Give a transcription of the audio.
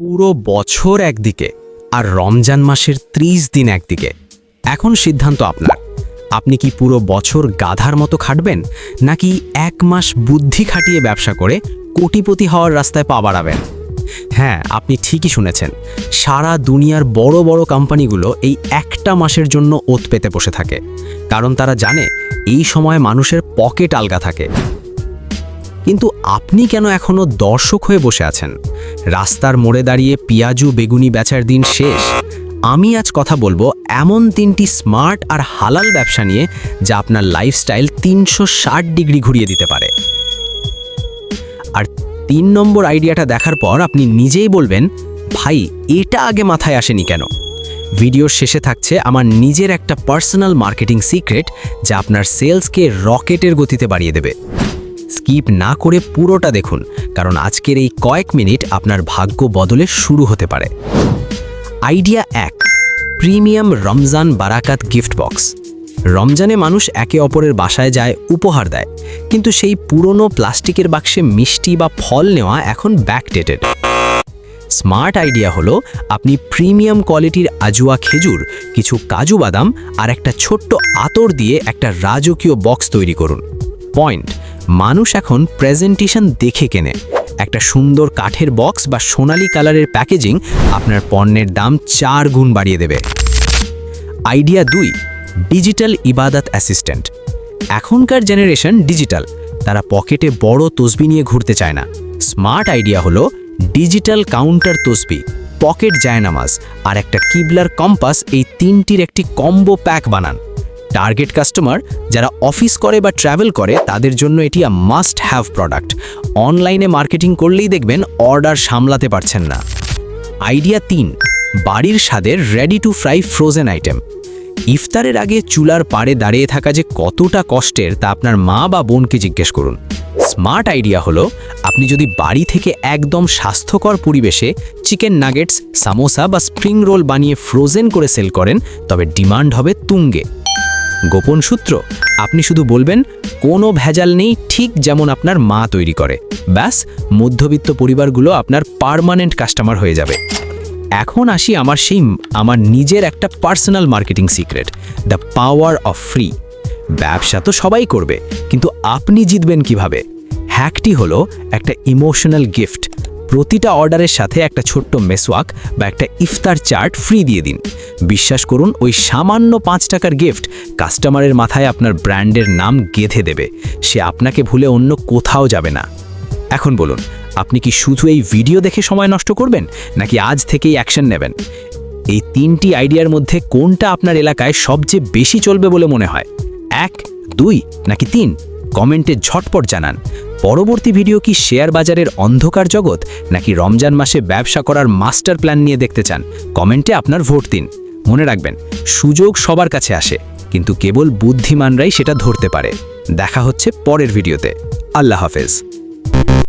পুরো বছর একদিকে আর রমজান মাসের ত্রিশ দিন একদিকে। এখন সিদ্ধান্ত আপনার। আপনি কি পুরো বছর গাধার মতো খাটবেন, নাকি এক মাস বুদ্ধি খাটিয়ে ব্যবসা করে কোটিপতি হওয়ার রাস্তায় পা বাড়াবেন? হ্যাঁ আপনি ঠিকই শুনেছেন, সারা দুনিয়ার বড় বড় কোম্পানিগুলো এই একটা মাসের জন্য ওত পেতে বসে থাকে। কারণ তারা জানে, এই সময় মানুষের পকেট আলগা থাকে। কিন্তু আপনি কেন এখনও দর্শক হয়ে বসে আছেন? রাস্তার মোড়ে দাঁড়িয়ে পিয়াজু বেগুনি বেচার দিন শেষ। আমি আজ কথা বলব এমন তিনটি স্মার্ট আর হালাল ব্যবসা নিয়ে যা আপনার লাইফস্টাইল তিনশো ষাট ডিগ্রি ঘুরিয়ে দিতে পারে। আর তিন নম্বর আইডিয়াটা দেখার পর আপনি নিজেই বলবেন, ভাই, এটা আগে মাথায় আসেনি কেন? ভিডিওর শেষে থাকছে আমার নিজের একটা পার্সোনাল মার্কেটিং সিক্রেট যা আপনার সেলসকে রকেটের গতিতে বাড়িয়ে দেবে। স্কিপ না করে পুরোটা দেখুন, কারণ আজকের এই কয়েক মিনিট আপনার ভাগ্য বদলে শুরু হতে পারে। আইডিয়া এক, প্রিমিয়াম রমজান বারাকাত গিফট বক্স। রমজানে মানুষ একে অপরের বাসায় যায়, উপহার দেয়, কিন্তু সেই পুরনো প্লাস্টিকের বাক্সে মিষ্টি বা ফল নেওয়া এখন ব্যাকডেটেড স্মার্ট আইডিয়া হলো, আপনি প্রিমিয়াম কোয়ালিটির আজুয়া খেজুর, কিছু কাজু বাদাম আর একটা ছোট্ট আতর দিয়ে একটা রাজকীয় বক্স তৈরি করুন। পয়েন্ট মানুষ এখন প্রেজেন্টেশন দেখে কেনে। একটা সুন্দর কাঠের বক্স বা সোনালি কালারের প্যাকেজিং আপনার পণ্যের দাম চার গুণ বাড়িয়ে দেবে। আইডিয়া দুই, ডিজিটাল ইবাদত অ্যাসিস্ট্যান্ট। এখনকার জেনারেশন ডিজিটাল, তারা পকেটে বড় তসবি নিয়ে ঘুরতে চায় না। স্মার্ট আইডিয়া হলো ডিজিটাল কাউন্টার তসবি, পকেট জায়নামাজ আর একটা কিবলার কম্পাস এই তিনটির একটি কম্বো প্যাক বানান। টার্গেট কাস্টমার যারা অফিস করে বা ট্রাভেল করে, তাদের জন্য এটি আ মাস্ট হ্যাভ প্রোডাক্ট অনলাইনে মার্কেটিং করলেই দেখবেন অর্ডার সামলাতে পারছেন না। আইডিয়া তিন, বাড়ির স্বাদের ready to fry frozen item ইফতারের আগে চুলার পাড়ে দাঁড়িয়ে থাকা যে কতটা কষ্টের, তা আপনার মা বা বোনকে জিজ্ঞেস করুন। স্মার্ট আইডিয়া হলো, আপনি যদি বাড়ি থেকে একদম স্বাস্থ্যকর পরিবেশে চিকেন নাগেটস সামোসা বা স্প্রিং রোল বানিয়ে ফ্রোজেন করে সেল করেন, তবে ডিমান্ড হবে তুঙ্গে। গোপন সূত্র। আপনি শুধু বলবেন, কোনো ভেজাল নেই, ঠিক যেমন আপনার মা তৈরি করে। ব্যাস, মধ্যবিত্ত পরিবারগুলো আপনার পার্মানেন্ট কাস্টমার হয়ে যাবে। এখন আসি আমার সেই, আমার নিজের একটা personal marketing secret, the power of free. ব্যবসা তো সবাই করবে, কিন্তু আপনি জিতবেন কীভাবে? হ্যাকটি হলো একটা ইমোশনাল গিফট প্রতিটা অর্ডারের সাথে একটা ছোট্ট মেসওয়াক বা একটা ইফতার চার্ট ফ্রি দিয়ে দিন। বিশ্বাস করুন, ওই সামান্য পাঁচ টাকার গিফট কাস্টমারের মাথায় আপনার ব্র্যান্ডের নাম গেঁথে দেবে। সে আপনাকে ভুলে অন্য কোথাও যাবে না। এখন বলুন, আপনি কি শুধু এই ভিডিও দেখে সময় নষ্ট করবেন, নাকি আজ থেকেই অ্যাকশন নেবেন? এই তিনটি আইডিয়ার মধ্যে কোনটা আপনার এলাকায় সবচেয়ে বেশি চলবে বলে মনে হয়? এক, দুই, নাকি তিন? কমেন্টে ঝটপট জানান। পরবর্তী ভিডিও কি শেয়ার বাজারের অন্ধকার জগৎ, নাকি রমজান মাসে ব্যবসা করার মাস্টার প্ল্যান নিয়ে দেখতে চান? কমেন্টে আপনার ভোট দিন। মনে রাখবেন, সুযোগ সবার কাছে আসে, কিন্তু কেবল বুদ্ধিমানরাই সেটা ধরতে পারে। দেখা হচ্ছে পরের ভিডিওতে। আল্লাহ হাফেজ।